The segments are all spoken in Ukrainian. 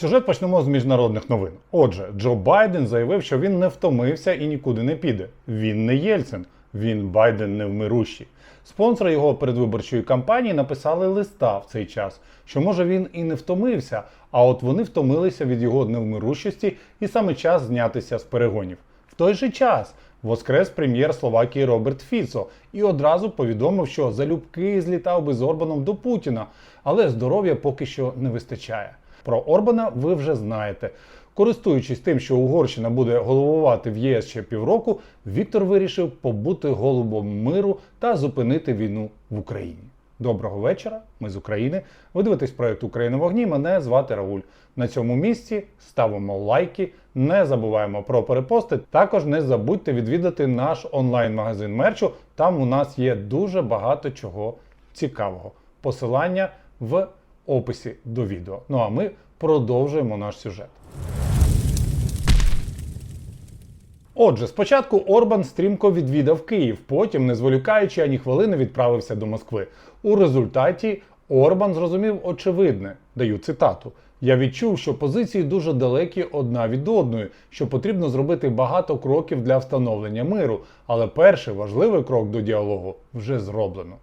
Сюжет почнемо з міжнародних новин. Отже, Джо Байден заявив, що він не втомився і нікуди не піде. Він не Єльцин, він Байден невмирущий. Спонсори його передвиборчої кампанії написали листа в цей час, що може він і не втомився, а от вони втомилися від його невмирущості і саме час знятися з перегонів. В той же час воскрес прем'єр Словакії Роберт Фіцо і одразу повідомив, що залюбки злітав би з Орбаном до Путіна, але здоров'я поки що не вистачає. Про Орбана ви вже знаєте. Користуючись тим, що Угорщина буде головувати в ЄС ще півроку, Віктор вирішив побути голубом миру та зупинити війну в Україні. Доброго вечора, ми з України. Ви дивитесь проект Україна вогні. Мене звати Рауль. На цьому місці ставимо лайки, не забуваємо про перепости. Також не забудьте відвідати наш онлайн-магазин мерчу. Там у нас є дуже багато чого цікавого. Посилання в описі до відео. Ну а ми продовжуємо наш сюжет. Отже, спочатку Орбан стрімко відвідав Київ, потім, не зволікаючи ані хвилини, відправився до Москви. У результаті Орбан зрозумів очевидне, даю цитату. Я відчув, що позиції дуже далекі одна від одної, що потрібно зробити багато кроків для встановлення миру, але перший важливий крок до діалогу вже зроблено.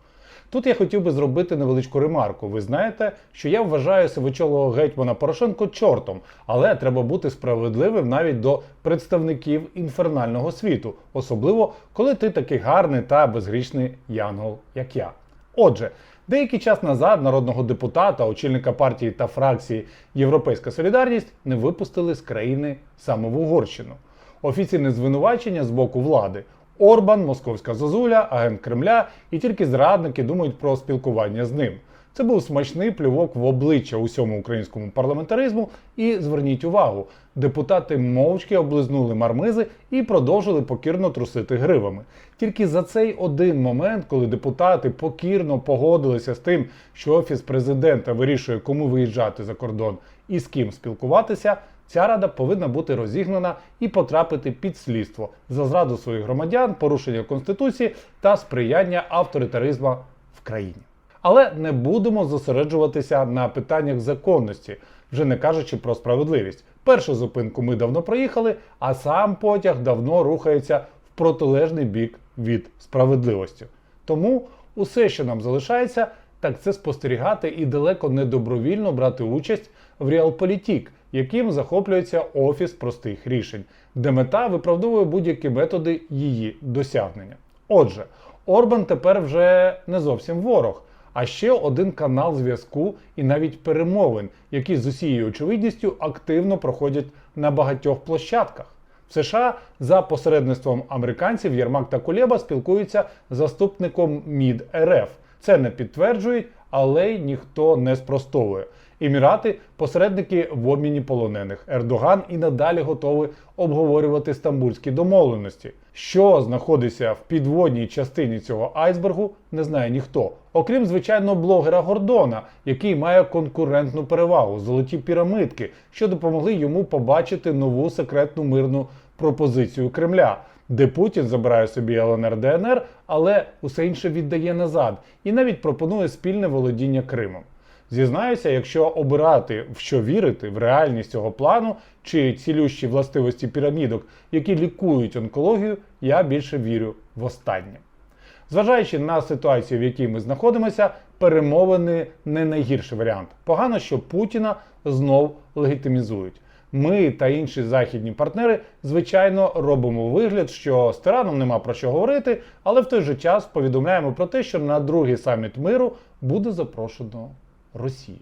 Тут я хотів би зробити невеличку ремарку. Ви знаєте, що я вважаю сивичолого гетьмана Порошенко чортом, але треба бути справедливим навіть до представників інфернального світу, особливо коли ти такий гарний та безгрішний янгол, як я. Отже, деякий час назад народного депутата, очільника партії та фракції Європейська Солідарність не випустили з країни саме в Угорщину. Офіційне звинувачення з боку влади. Орбан, московська зозуля, агент Кремля, і тільки зрадники думають про спілкування з ним. Це був смачний плювок в обличчя усьому українському парламентаризму. І зверніть увагу, депутати мовчки облизнули мармизи і продовжили покірно трусити гривами. Тільки за цей один момент, коли депутати покірно погодилися з тим, що офіс президента вирішує, кому виїжджати за кордон і з ким спілкуватися. Ця рада повинна бути розігнана і потрапити під слідство за зраду своїх громадян, порушення конституції та сприяння авторитаризму в країні. Але не будемо зосереджуватися на питаннях законності, вже не кажучи про справедливість. Першу зупинку ми давно проїхали, а сам потяг давно рухається в протилежний бік від справедливості. Тому усе, що нам залишається, так це спостерігати і далеко не добровільно брати участь в реалполітік, яким захоплюється офіс простих рішень, де мета виправдовує будь-які методи її досягнення. Отже, Орбан тепер вже не зовсім ворог, а ще один канал зв'язку і навіть перемовин, які з усією очевидністю активно проходять на багатьох площадках. В США за посередництвом американців Єрмак та Кулеба спілкуються з заступником МІД РФ. Це не підтверджують, але й ніхто не спростовує. Емірати посередники в обміні полонених. Ердоган і надалі готовий обговорювати стамбульські домовленості. Що знаходиться в підводній частині цього айсбергу, не знає ніхто. Окрім звичайно блогера Гордона, який має конкурентну перевагу золоті пірамидки, що допомогли йому побачити нову секретну мирну пропозицію Кремля. Де Путін забирає собі ЛНР ДНР, але усе інше віддає назад і навіть пропонує спільне володіння Кримом. Зізнаюся, якщо обирати в що вірити, в реальність цього плану чи цілющі властивості пірамідок, які лікують онкологію, я більше вірю в останнє. Зважаючи на ситуацію, в якій ми знаходимося, перемовини не найгірший варіант. Погано, що Путіна знов легітимізують. Ми та інші західні партнери, звичайно, робимо вигляд, що з тираном нема про що говорити, але в той же час повідомляємо про те, що на другий саміт миру буде запрошено Росію.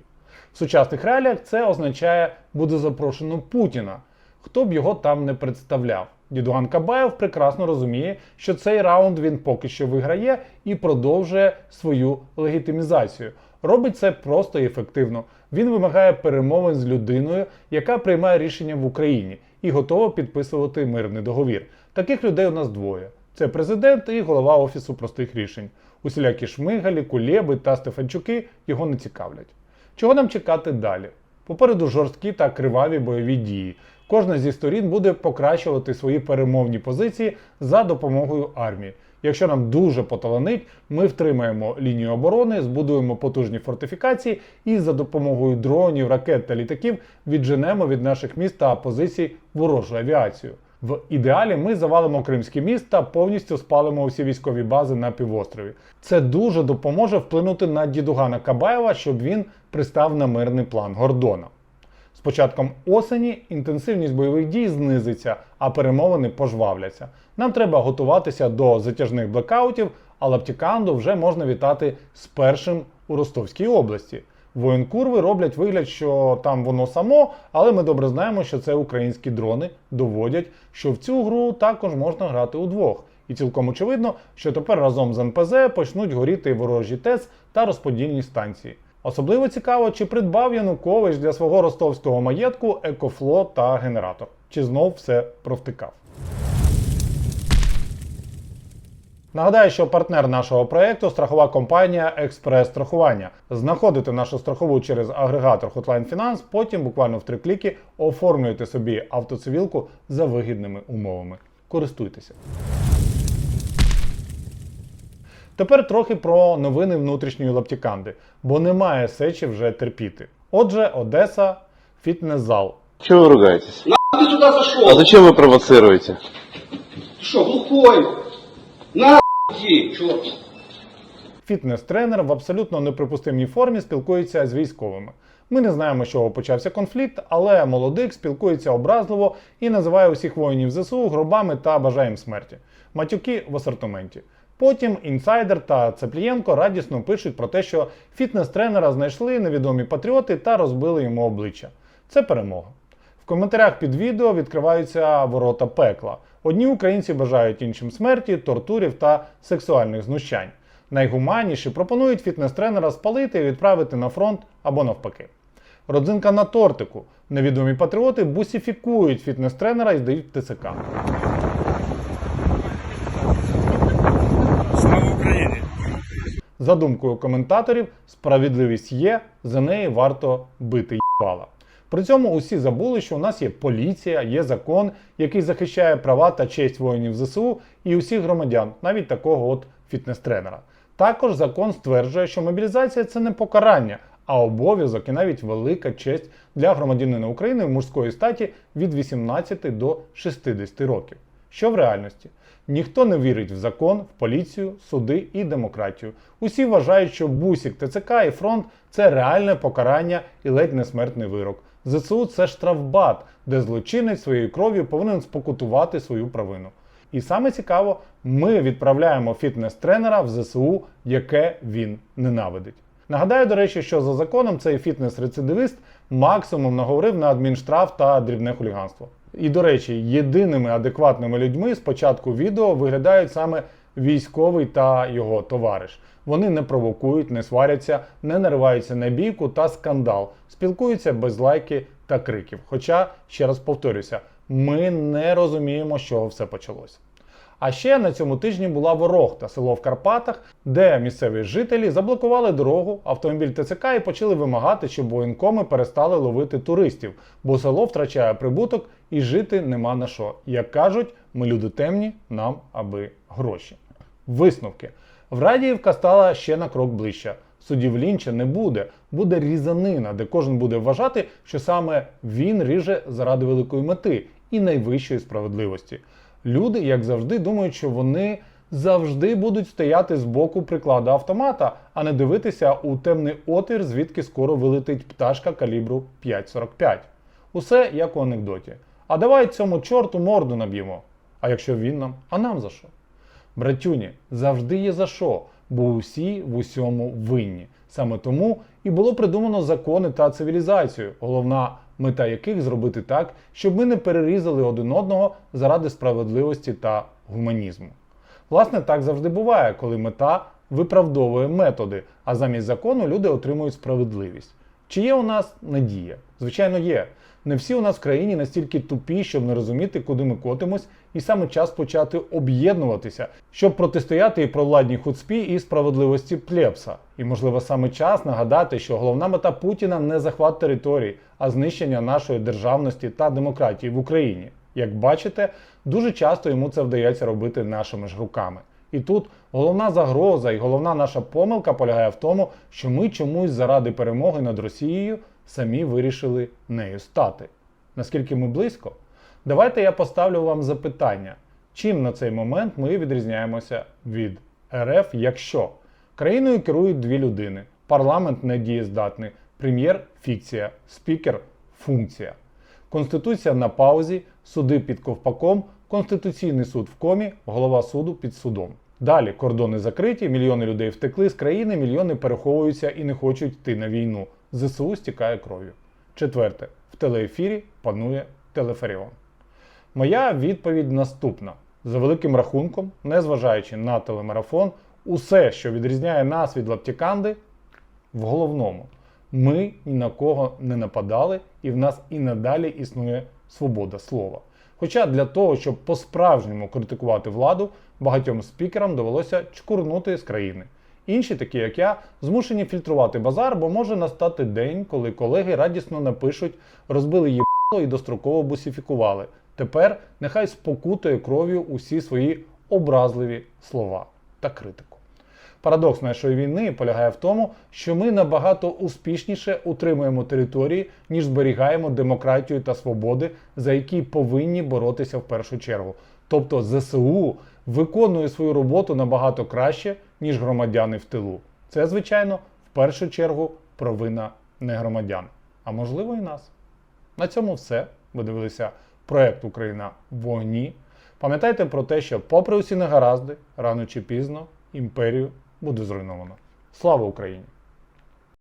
В сучасних реаліях це означає буде запрошено Путіна, хто б його там не представляв. Дідуган Кабаєв прекрасно розуміє, що цей раунд він поки що виграє і продовжує свою легітимізацію. Робить це просто і ефективно. Він вимагає перемовин з людиною, яка приймає рішення в Україні і готова підписувати мирний договір. Таких людей у нас двоє: це президент і голова офісу простих рішень. Усілякі шмигалі, кулєби та Стефанчуки його не цікавлять. Чого нам чекати далі? Попереду жорсткі та криваві бойові дії. Кожна зі сторін буде покращувати свої перемовні позиції за допомогою армії. Якщо нам дуже поталанить, ми втримаємо лінію оборони, збудуємо потужні фортифікації і за допомогою дронів, ракет та літаків відженемо від наших міст та позицій ворожу авіацію. В ідеалі ми завалимо Кримський міст та повністю спалимо усі військові бази на півострові. Це дуже допоможе вплинути на дідугана Кабаєва, щоб він пристав на мирний план Гордона. З початком осені інтенсивність бойових дій знизиться, а перемовини пожвавляться. Нам треба готуватися до затяжних блекаутів, а Лаптіканду вже можна вітати з першим у Ростовській області. Воєнкурви роблять вигляд, що там воно само, але ми добре знаємо, що це українські дрони доводять, що в цю гру також можна грати удвох. І цілком очевидно, що тепер разом з НПЗ почнуть горіти ворожі ТЕЦ та розподільні станції. Особливо цікаво, чи придбав Янукович для свого ростовського маєтку екофлот та генератор, чи знов все провтикав. Нагадаю, що партнер нашого проекту страхова компанія Експрес Страхування. Знаходите нашу страхову через агрегатор Hotline Finance, потім буквально в три кліки оформлюєте собі автоцивілку за вигідними умовами. Користуйтеся. Тепер трохи про новини внутрішньої лаптіканди, бо немає сечі вже терпіти. Отже, Одеса, фітнес-зал. Чего вы ругаетесь? Ты туда зашел? А зачем вы провоцируете? Ты что, глухой? На Фітнес-тренер в абсолютно неприпустимій формі спілкується з військовими. Ми не знаємо, з чого почався конфлікт, але молодик спілкується образливо і називає усіх воїнів ЗСУ гробами та бажає їм смерті. Матюки в асортименті. Потім інсайдер та Цеплієнко радісно пишуть про те, що фітнес-тренера знайшли невідомі патріоти та розбили йому обличчя. Це перемога. Коментарях під відео відкриваються ворота пекла. Одні українці бажають іншим смерті, тортурів та сексуальних знущань. Найгуманніші пропонують фітнес-тренера спалити і відправити на фронт або навпаки. Родзинка на тортику. Невідомі патріоти бусифікують фітнес-тренера і здають в ТЦК. Слава Україні! За думкою коментаторів, справедливість є, за неї варто бити їбала. При цьому усі забули, що у нас є поліція, є закон, який захищає права та честь воїнів ЗСУ і усіх громадян, навіть такого от фітнес-тренера. Також закон стверджує, що мобілізація це не покарання, а обов'язок і навіть велика честь для громадянина України в мужської статі від 18 до 60 років. Що в реальності? Ніхто не вірить в закон, в поліцію, суди і демократію. Усі вважають, що бусік, ТЦК і фронт це реальне покарання і ледь не смертний вирок. ЗСУ це штрафбат, де злочинець своєю кров'ю повинен спокутувати свою провину. І саме цікаво, ми відправляємо фітнес-тренера в ЗСУ, яке він ненавидить. Нагадаю, до речі, що за законом цей фітнес-рецидивист максимум наговорив на адмінштраф та дрібне хуліганство. І до речі, єдиними адекватними людьми з початку відео виглядають саме військовий та його товариш. Вони не провокують, не сваряться, не нариваються на бійку та скандал, спілкуються без лайки та криків. Хоча, ще раз повторюся, ми не розуміємо, з чого все почалося. А ще на цьому тижні була Ворохта, село в Карпатах, де місцеві жителі заблокували дорогу, автомобіль ТЦК і почали вимагати, щоб воєнкоми перестали ловити туристів, бо село втрачає прибуток і жити нема на що. Як кажуть, ми люди темні, нам аби гроші. Висновки. Врадіївка стала ще на крок ближче. Судів лінча не буде, буде різанина, де кожен буде вважати, що саме він ріже заради великої мети і найвищої справедливості. Люди, як завжди, думають, що вони завжди будуть стояти з боку прикладу автомата, а не дивитися у темний отвір, звідки скоро вилетить пташка калібру 5,45. Усе як у анекдоті. А давай цьому чорту морду наб'ємо. А якщо він нам, а нам за що? Братюні, завжди є за що, бо усі в усьому винні. Саме тому і було придумано закони та цивілізацію, головна мета яких зробити так, щоб ми не перерізали один одного заради справедливості та гуманізму. Власне, так завжди буває, коли мета виправдовує методи, а замість закону люди отримують справедливість. Чи є у нас надія? Звичайно, є. Не всі у нас в країні настільки тупі, щоб не розуміти, куди ми котимось, і саме час почати об'єднуватися, щоб протистояти і провладній хуцпі і справедливості плепса. І, можливо, саме час нагадати, що головна мета Путіна не захват територій, а знищення нашої державності та демократії в Україні. Як бачите, дуже часто йому це вдається робити нашими ж руками. І тут головна загроза і головна наша помилка полягає в тому, що ми чомусь заради перемоги над Росією самі вирішили нею стати. Наскільки ми близько? Давайте я поставлю вам запитання, чим на цей момент ми відрізняємося від РФ, якщо країною керують дві людини, парламент недієздатний, прем'єр фікція, спікер функція. Конституція на паузі, суди під ковпаком, Конституційний суд в комі, голова суду під судом. Далі кордони закриті, мільйони людей втекли з країни, мільйони переховуються і не хочуть йти на війну. ЗСУ стікає кров'ю. Четверте, в телеефірі панує телеферіон. Моя відповідь наступна: за великим рахунком, незважаючи на телемарафон, усе, що відрізняє нас від лаптіканди, в головному. Ми ні на кого не нападали, і в нас і надалі існує свобода слова. Хоча для того, щоб по-справжньому критикувати владу, багатьом спікерам довелося чкурнути з країни. Інші, такі як я, змушені фільтрувати базар, бо може настати день, коли колеги радісно напишуть, розбили їбало і достроково бусифікували. Тепер нехай спокутує кров'ю усі свої образливі слова та критику. Парадокс нашої війни полягає в тому, що ми набагато успішніше утримуємо території, ніж зберігаємо демократію та свободи, за які повинні боротися в першу чергу. Тобто ЗСУ виконує свою роботу набагато краще, ніж громадяни в тилу. Це, звичайно, в першу чергу провина не громадян, а можливо і нас. На цьому все. Ви дивилися проект Україна в вогні. Пам'ятайте про те, що, попри усі негаразди, рано чи пізно імперію буде зруйновано. Слава Україні!